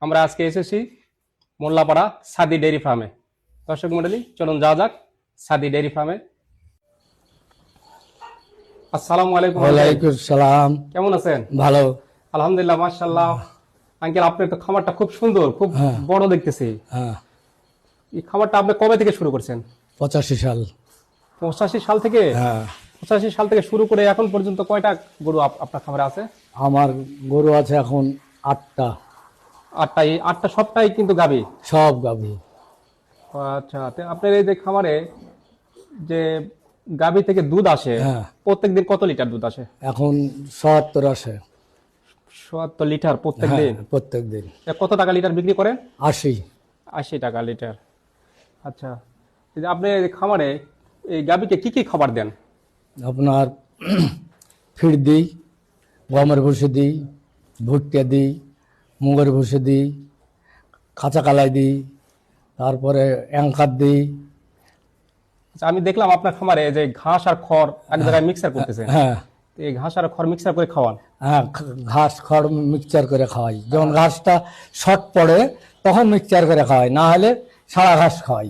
আমরা আজকে এসেছি মোল্লাপাড়া সাদি ডেয়ারি ফার্মে। দর্শক মন্ডলী চলুন যাওয়া যাক সাদি ডেয়ারি ফার্মে। আসসালামু আলাইকুম ওয়ালাইকুম সালাম। কেমন আছেন? ভালো। আলহামদুলিল্লাহ মাশাল্লাহ আঙ্কেল আপনার তো খামারটা খুব সুন্দর খুব বড় দেখতেছি। হ্যাঁ। এই খামারটা আপনি কবে থেকে শুরু করছেন? পঁচাশি সাল। পঁচাশি সাল থেকে? হ্যাঁ। পঁচাশি সাল থেকে শুরু করে এখন পর্যন্ত কয়টা গরু আপ- আপনার খামারে আছে? আমার গরু আছে এখন আটটা। আটটা এই আটটা সবটাই কিন্তু গাবি? সব গাভী আচ্ছা আপনার এই যে খামারে যে গাবি থেকে দুধ আসে হ্যাঁ। প্রত্যেকদিন কত লিটার দুধ আসে? এখন সত্তর আসে। চুয়াত্তর লিটার প্রত্যেক হ্যাঁ দিন প্রত্যেক দিন কত টাকা লিটার বিক্রি করেন আশি। আশি টাকা লিটার। আচ্ছা এই যে আপনি খামারে এই গাবিকে কি কি খাবার দেন? আপনার ফিড দিই গমের ভুসি দিই ভুট্টা দিই মুগের ভুসি দিই কাঁচা কালাই দিই তারপরে অ্যাঙ্কার দিই। আচ্ছা, আমি দেখলাম আপনার খামারে যে ঘাস আর খড় এক জায়গায় মিক্সার করতেছেন। হ্যাঁ। এই ঘাস আর খড় মিক্সার করে খাওয়ান? হ্যাঁ ঘাস খড় মিক্সচার করে খাওয়াই। যখন ঘাসটা শর্ট পড়ে তখন মিক্সচার করে খাওয়াই। না হলে সারা ঘাস খাওয়াই।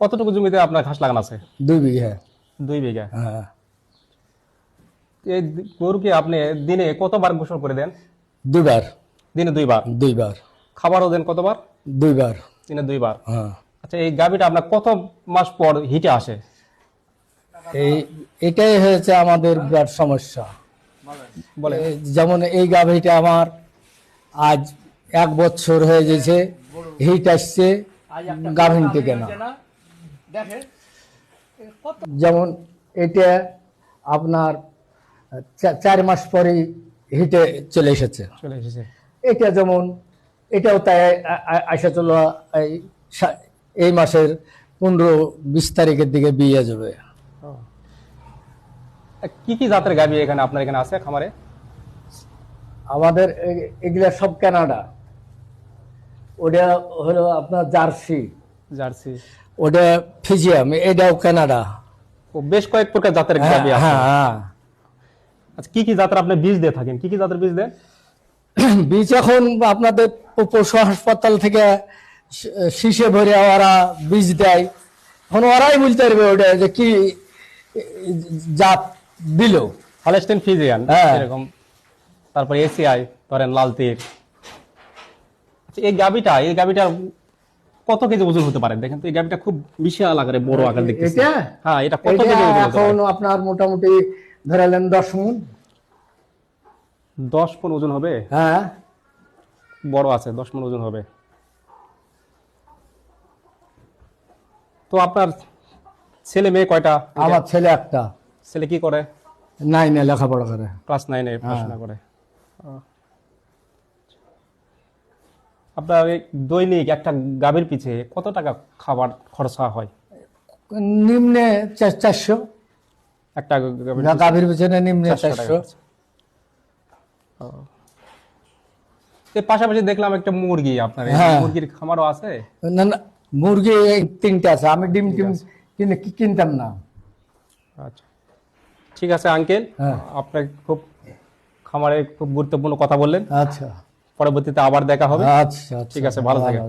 কতটুকু জমিতে আপনার ঘাস লাগানো আছে? দুই বিঘে। দুই বিঘা? হ্যাঁ। এই গরুকে আপনি দিনে কতবার গোসল করে দেন? দুইবার দিনে দুইবার? দুইবার। খাবারও দেন কতবার? দুইবার। দিনে দুইবার? হ্যাঁ। আচ্ছা এই গাবিটা আপনার কত মাস পর হিটে আসে? এই এটাই হয়েছে আমাদের বিরাট সমস্যা। বলে যেমন এই গাভীটা আমার আজ এক বছর হয়ে গেছে হিট আসছে গাভীন থেকে না। যেমন এটা আপনার চার মাস পরেই হিটে চলে এসেছে। চলে এসেছে। এটা যেমন এটাও তাই আশা চলো এই মাসের পনেরো বিশ তারিখের দিকে বিয়ে যাবে। কি কি জাতের গাবি এখানে আপনার এখানে আছে খামারে? আমাদের এগুলা সব কানাডা। ওটা হলো আপনার জার্সি। জার্সি। ওটা ফিজিয়াম এটাও কানাডা। বেশ কয়েক প্রকার জাতের হ্যাঁ গাবি আছে। হ্যাঁ হ্যাঁ। আচ্ছা কি কি জাতের আপনি বীজ দিয়ে থাকেন? কি কি জাতের বীজ দেন? বীজ এখন আপনাদের পশু হাসপাতাল থেকে শীষে ভরে ওরা বীজ দেয়। এখন ওরাই বলতে পারবে ওটা যে কি জাত দিল। Holstein Friesian. এরকম। তারপরে এসিআই ধরেন লাল তীর। আচ্ছা, এই গাবিটা এই গাবিটা কত কেজি ওজন হতে পারে? দেখেন তো এই গাবিটা খুব বিশাল আকারে বড় আকার দেখতেছি। এটা? হ্যাঁ এটা কত কেজি ওজন এখন আপনার মোটামুটি ধরালেন দশ মন। দশ পন ওজন হবে? হ্যাঁ। বড় আছে দশ মন ওজন হবে। তো আপনার ছেলে মেয়ে কয়টা? আমার ছেলে একটা। ছেলে কি করে? নাইনে লেখাপড়া করে। ক্লাস নাইনে পড়াশোনা করে। আপনার দৈনিক একটা গাভীর পিছে কত টাকা খাবার খরচা হয়? নিম্নে চারশো। একটা গাভীর পিছনে নিম্নে চারশো টাকা চারশো খরচা। ও। এর পাশাপাশি দেখলাম একটা মুরগি আপনার হ্যাঁ। মুরগির খামারও আছে? না না মুরগি তিনটে আছে আমি ডিম টিম কিনে কিনতাম না। আচ্ছা। ঠিক আছে আঙ্কেল। হ্যাঁ। আপনার খুব খামারে খুব গুরুত্বপূর্ণ কথা বললেন। আচ্ছা। পরবর্তীতে আবার দেখা হবে। আচ্ছা আচ্ছা। ঠিক আছে, ভালো থাকেন।